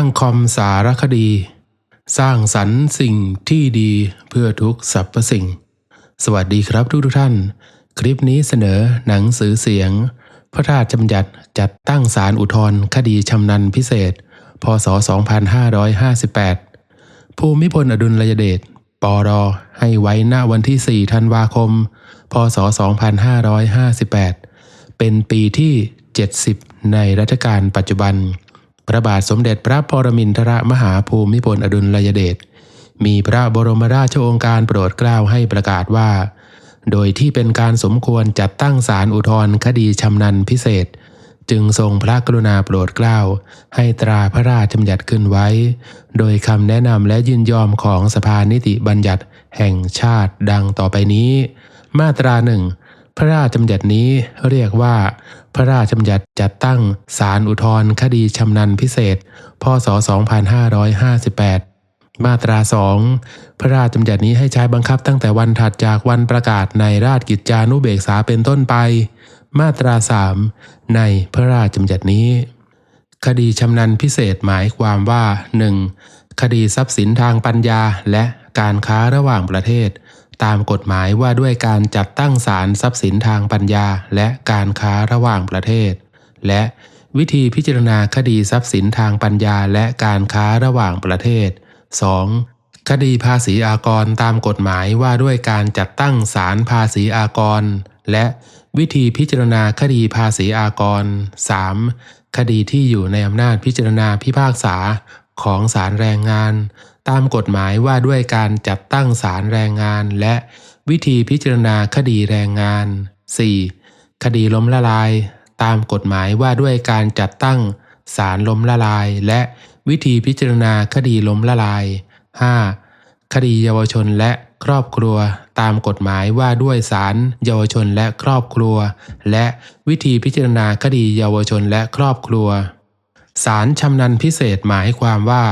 างคอมสารคดี สร้างสรรค์สิ่งที่ดีเพื่อทุกสรรพสิ่ง สวัสดีครับทุกทุกท่าน คลิปนี้เสนอหนังสือเสียง พระราชบัญญัติจัดตั้งศาลอุทธรคดีชำนันพิเศษ พศ 2558 ภูมิพลอดุลยเดชปรให้ไว้หน้าวันที่ 4 ธันวาคม พศ 2558 เป็นปีที่ 70 ในรัชกาลปัจจุบัน พระบาทสมเด็จพระปรมินทรมหาภูมิพลอดุลยเดชมีพระบรมราชโองการโปรดเกล้าให้ประกาศว่า โดยที่เป็นการสมควรจัดตั้งศาลอุทธรณ์คดีชำนันพิเศษ จึงทรงพระกรุณาโปรดเกล้าให้ตราพระราชบัญญัติขึ้นไว้ โดยคำแนะนำและยินยอมของสภานิติบัญญัติแห่งชาติดังต่อไปนี้ มาตราหนึ่ง พระราชบัญญัตินี้เรียกว่า พระราชบัญญัติจัดตั้งศาลอุทธรณ์คดีชำนันพิเศษ พศ 2558 มาตราสองพระราชบัญญัตินี้ให้ใช้บังคับตั้งแต่วันถัดจากวันประกาศในราชกิจจานุเบกษาเป็นต้นไป มาตราสามในพระราชบัญญัตินี้ คดีชำนันพิเศษหมายความว่า 1. คดีทรัพย์สินทางปัญญาและการค้าระหว่างประเทศ ตามกฎหมายว่าด้วยการจัดตั้งศาลทรัพย์สินทางปัญญา และการค้าระหว่างประเทศ และวิธีพิจารณาคดีทรัพย์สินทางปัญญาและการค้าระหว่างประเทศ 2. คดีภาษีอากรตามกฎหมายว่าด้วยการจัดตั้งศาลภาษีอากร และวิธีพิจารณาคดีภาษีอากร 3. คดีที่อยู่ในอำนาจพิจารณาพิพากษา ของศาลแรงงาน ตามกฎหมายว่าด้วยการจัดตั้งศาลแรงงาน และวิธีพิจารณาคดีแรงงาน 4. คดีล้มละลาย ตามกฎหมายว่าด้วยการจัดตั้งศาลล้มละลาย และวิธีพิจารณาคดีล้มละลาย 5. คดีเยาวชนและครอบครัว ตามกฎหมายว่าด้วยศาลเยาวชนและครอบครัว และวิธีพิจารณาคดีเยาวชนและครอบครัว ศาลชำนันพิเศษหมายความว่า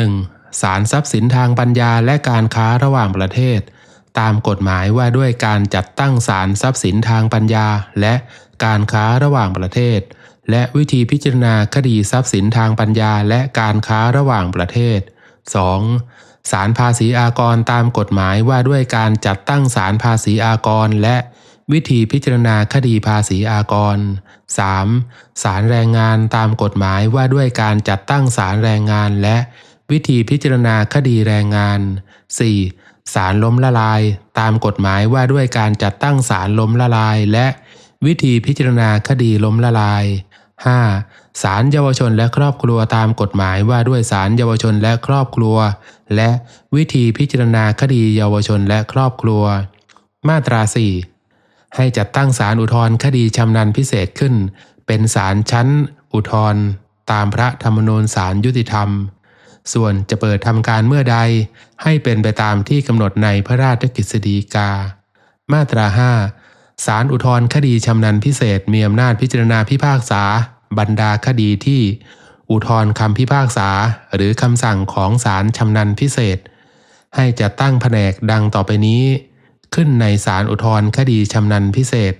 1. ศาลทรัพย์สินทางปัญญาและการค้าระหว่างประเทศ ตามกฎหมายว่าด้วยการจัดตั้งศาลทรัพย์สินทางปัญญา และการค้าระหว่างประเทศ และวิธีพิจารณาคดีทรัพย์สินทางปัญญาและการค้าระหว่างประเทศ 2. ศาลภาษีอากรตามกฎหมายว่าด้วยการจัดตั้งศาลภาษีอากรและ วิธีพิจารณาคดีภาษีอากร 3. ศาลแรงงานตามกฎหมายว่าด้วยการจัดตั้งศาลแรงงานและวิธีพิจารณาคดีแรงงาน 4. ศาลล้มละลาย ตามกฎหมายว่าด้วยการจัดตั้งศาลล้มละลาย และวิธีพิจารณาคดีล้มละลาย 5. ศาลเยาวชนและครอบครัวตามกฎหมายว่าด้วยศาลเยาวชนและครอบครัว และวิธีพิจารณาคดีเยาวชนและครอบครัว มาตรา4 ให้จัดตั้งศาลอุทธรณ์คดีชำนันพิเศษขึ้น เป็นศาลชั้น อุทธรณ์ตามพระธรรมนูญศาลยุติธรรม ส่วนจะเปิดทำการเมื่อใด ให้เป็นไปตามที่กำหนดในพระราชกฤษฎีกา มาตรา5ศาลอุทธรณ์คดีชำนันพิเศษมีอำนาจพิจารณาพิพากษา บรรดาคดีที่ อุทธรณ์คำพิพากษา หรือคำสั่งของศาลชำนันพิเศษ ให้จัดตั้งแผนกดังต่อไปนี้ ขึ้นในศาลอุทธรณ์คดีชำนันพิเศษ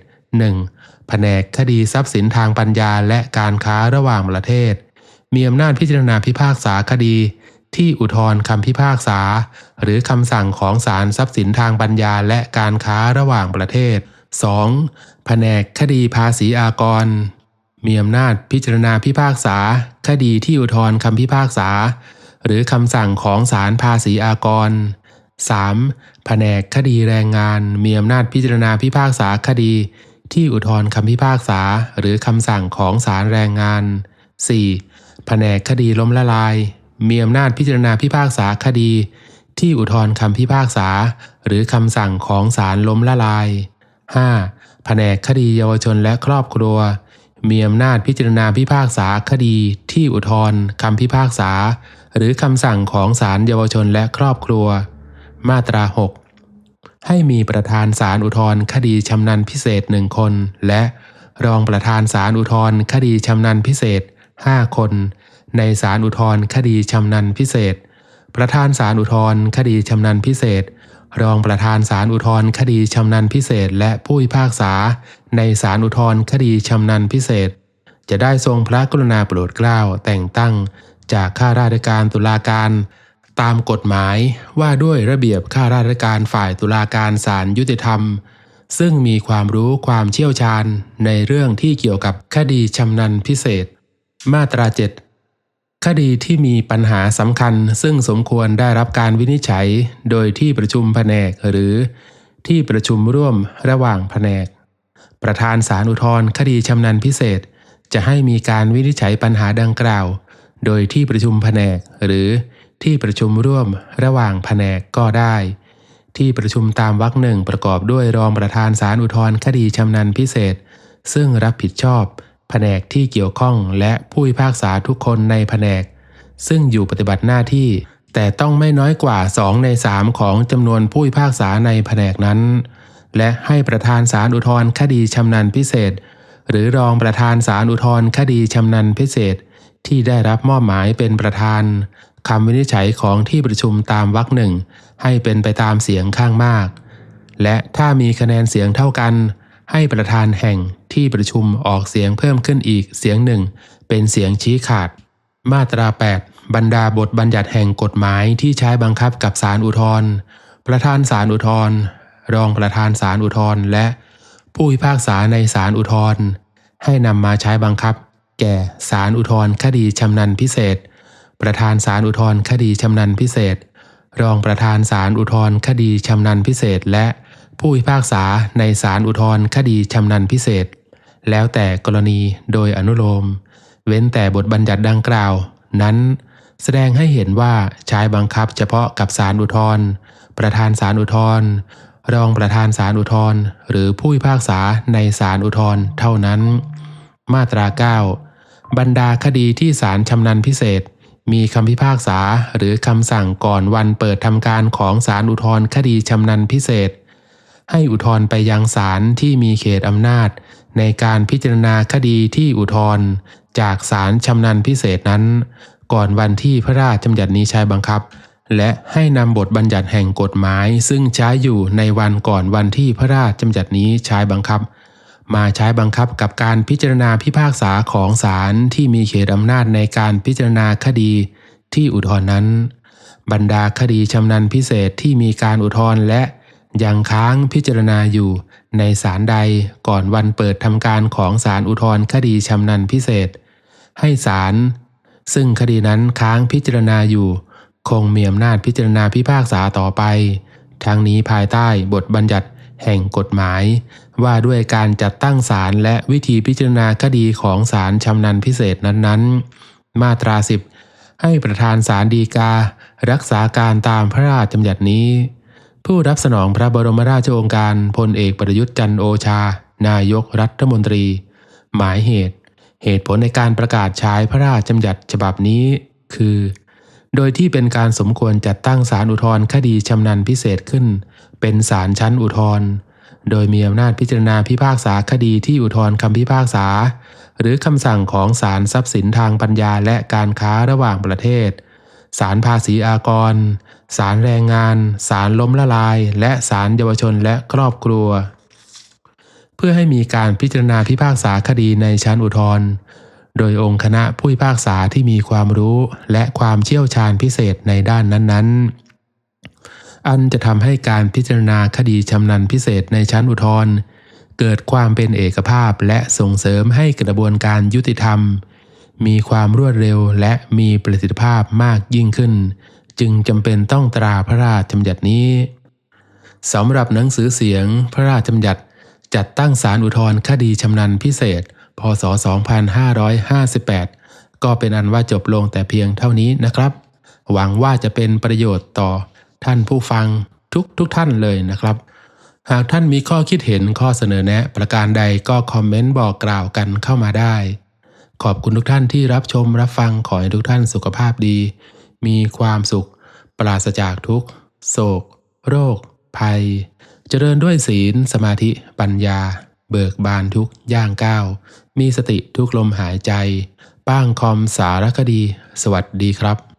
1. แผนกคดีทรัพย์สินทางปัญญาและการค้าระหว่างประเทศ มีอำนาจพิจารณาพิพากษาคดี ที่อุทธรณ์คำพิพากษา หรือคำสั่งของศาลทรัพย์สินทางปัญญาและการค้าระหว่างประเทศ 2. แผนกคดีภาษีอากร มีอำนาจพิจารณาพิพากษา คดีที่อุทธรณ์คำพิพากษา หรือคำสั่งของศาลภาษีอากร 3. แผนกคดีแรงงาน มีอำนาจพิจารณาพิพากษาคดี ที่อุทธรณ์คำพิพากษาหรือคำสั่งของศาลแรงงาน 4. แผนกคดีล้มละลาย มีอำนาจพิจารณาพิพากษาคดี ที่อุทธรณ์คำพิพากษา หรือคำสั่งของศาลล้มละลาย 5. แผนกคดีเยาวชนและครอบครัว มีอำนาจพิจารณาพิพากษาคดี ที่อุทธรณ์คำพิพากษา หรือคำสั่งของศาลเยาวชนและครอบครัว มาตรา 6 ให้มีประธานศาลอุทธรณ์คดีชำนันพิเศษหนึ่งคน และรองประธานศาลอุทธรณ์คดีชำนันพิเศษ 5 คน ในศาลอุทธรณ์คดีชำนันพิเศษ ประธานศาลอุทธรณ์คดีชำนันพิเศษ รองประธานศาลอุทธรณ์คดีชำนันพิเศษ และผู้พิพากษา ในศาลอุทธรณ์คดีชำนันพิเศษ จะได้ทรงพระกรุณาโปรดเกล้าแต่งตั้งจากข้าราชการตุลาการ ตามกฎหมายว่าด้วยระเบียบข้าราชการฝ่ายตุลาการศาลยุติธรรม ซึ่งมีความรู้ความเชี่ยวชาญในเรื่องที่เกี่ยวกับคดีชำนาญพิเศษ มาตราเจ็ดคดีที่มีปัญหาสำคัญซึ่งสมควรได้รับการวินิจฉัย โดยที่ประชุมแผนกหรือ ที่ประชุมร่วมระหว่างแผนก ประธานศาลอุทธรคดีชำนาญพิเศษ จะให้มีการวินิจฉัยปัญหาดังกล่าว โดยที่ประชุมแผนกหรือ ที่ประชุมร่วมระหว่างแผนกก็ได้ ที่ประชุมตามวรรคหนึ่งประกอบด้วยรองประธานศาลอุทธรณ์คดีชำนาญพิเศษ ซึ่งรับผิดชอบแผนกที่เกี่ยวข้องและผู้พิพากษาทุกคนในแผนก ซึ่งอยู่ปฏิบัติหน้าที่ แต่ต้องไม่น้อยกว่า 2 ใน 3 ของจำนวนผู้พิพากษาในแผนกนั้น และให้ประธานศาลอุทธรณ์คดีชำนาญพิเศษ หรือรองประธานศาลอุทธรณ์คดีชำนาญพิเศษ ที่ได้รับมอบหมายเป็นประธาน คำวินิจฉัยของที่ประชุมตามวรรคหนึ่งให้เป็นไปตามเสียงข้างมาก และถ้ามีคะแนนเสียงเท่ากัน ให้ประธานแห่งที่ประชุมออกเสียงเพิ่มขึ้นอีกเสียงหนึ่งเป็นเสียงชี้ขาด มาตรา 8 บรรดาบทบัญญัติแห่งกฎหมายที่ใช้บังคับกับศาลอุทธรประธานศาลอุทธรรองประธานศาลอุทธรและผู้พิพากษาในศาลอุทธรให้นำมาใช้บังคับ แก่ศาลอุทธรคดีชำนาญพิเศษ ประธานศาลอุทธรคดีชำนาญพิเศษ รองประธานศาลอุทธรคดีชำนาญพิเศษ และผู้พิพากษาในศาลอุทธรคดีชำนาญพิเศษ แล้วแต่กรณีโดยอนุโลม เว้นแต่บทบัญญัติดังกล่าว นั้น แสดงให้เห็นว่าใช้บังคับเฉพาะกับศาลอุทธรประธานศาลอุทธรรองประธานศาลอุทธรหรือผู้พิพากษาในศาลอุทธรเท่านั้น มาตรา 9 บรรดาคดีที่ศาลชำนาญพิเศษ มีคำพิพากษาหรือคำสั่งก่อนวันเปิดทำการของศาลอุทธรณ์คดีชำนาญพิเศษ ให้อุทธรณ์ไปยังศาลที่มีเขตอำนาจ ในการพิจารณาคดีที่อุทธรณ์จากศาลชำนาญพิเศษนั้น ก่อนวันที่พระราชบัญญัตินี้ใช้บังคับ และให้นำบทบัญญัติแห่งกฎหมาย ซึ่งใช้อยู่ในวันก่อนวันที่พระราชบัญญัตินี้ใช้บังคับ มาใช้บังคับกับการพิจารณาพิพากษาของศาลที่มีเขตอำนาจในการพิจารณาคดีที่อุทธรณ์นั้น บรรดาคดีชำนาญพิเศษที่มีการอุทธรณ์และยังค้างพิจารณาอยู่ในศาลใดก่อนวันเปิดทำการของศาลอุทธรณ์คดีชำนาญพิเศษ ให้ศาลซึ่งคดีนั้นค้างพิจารณาอยู่ คงมีอำนาจพิจารณาพิพากษาต่อไป ทั้งนี้ภายใต้บทบัญญัติ แห่งกฎหมาย ว่าด้วยการจัดตั้งศาลและวิธีพิจารณาคดีของศาลชำนาญพิเศษนั้นๆ มาตราสิบให้ประธานศาลฎีกา รักษาการตามพระราชบัญญัตินี้ ผู้รับสนองพระบรมราชโองการพลเอกประยุทธ์จันโอชา นายกรัฐมนตรี หมายเหตุ เหตุผลในการประกาศใช้พระราชบัญญัติฉบับนี้ คือ โดยที่เป็นการสมควรจัดตั้งศาลอุทธรณ์คดีชำนาญพิเศษขึ้น เป็นศาลชั้นอุทธรณ์โดยมีอำนาจพิจารณาพิพากษาคดีที่อุทธรณ์คำพิพากษา หรือคำสั่งของศาลทรัพย์สินทางปัญญาและการค้าระหว่างประเทศศาลภาษีอากรศาลแรงงานศาลล้มละลาย และศาลเยาวชนและครอบครัว เพื่อให้มีการพิจารณาพิพากษาคดีในชั้นอุทธรณ์ โดยองค์คณะผู้พิพากษาที่มีความรู้และความเชี่ยวชาญพิเศษในด้านนั้นๆ อันจะทำให้การพิจารณาคดีชำนาญพิเศษในชั้นอุทธรณ์เกิดความเป็นเอกภาพและส่งเสริมให้กระบวนการยุติธรรม มีความรวดเร็วและมีประสิทธิภาพมากยิ่งขึ้น จึงจำเป็นต้องตราพระราชบัญญัตินี้สำหรับหนังสือเสียงพระราชบัญญัติจัดตั้งศาลอุทธรณ์คดีชำนาญพิเศษ พศ 2558 ก็เป็นอันว่าจบลงแต่เพียงเท่านี้นะครับ หวังว่าจะเป็นประโยชน์ต่อท่านผู้ฟังทุกทุกท่านเลยนะครับ หากท่านมีข้อคิดเห็นข้อเสนอแนะ ประการใดก็คอมเมนต์บอกกล่าวกันเข้ามาได้ ขอบคุณทุกท่านที่รับชมรับฟังขอให้ทุกท่านสุขภาพดี มีความสุข ปราศจากทุกโศก โรค ภัย เจริญด้วยศีล สมาธิ ปัญญา เบิกบานทุกย่างก้าว มีสติทุกลมหายใจ ป้างคอมสารคดี สวัสดีครับ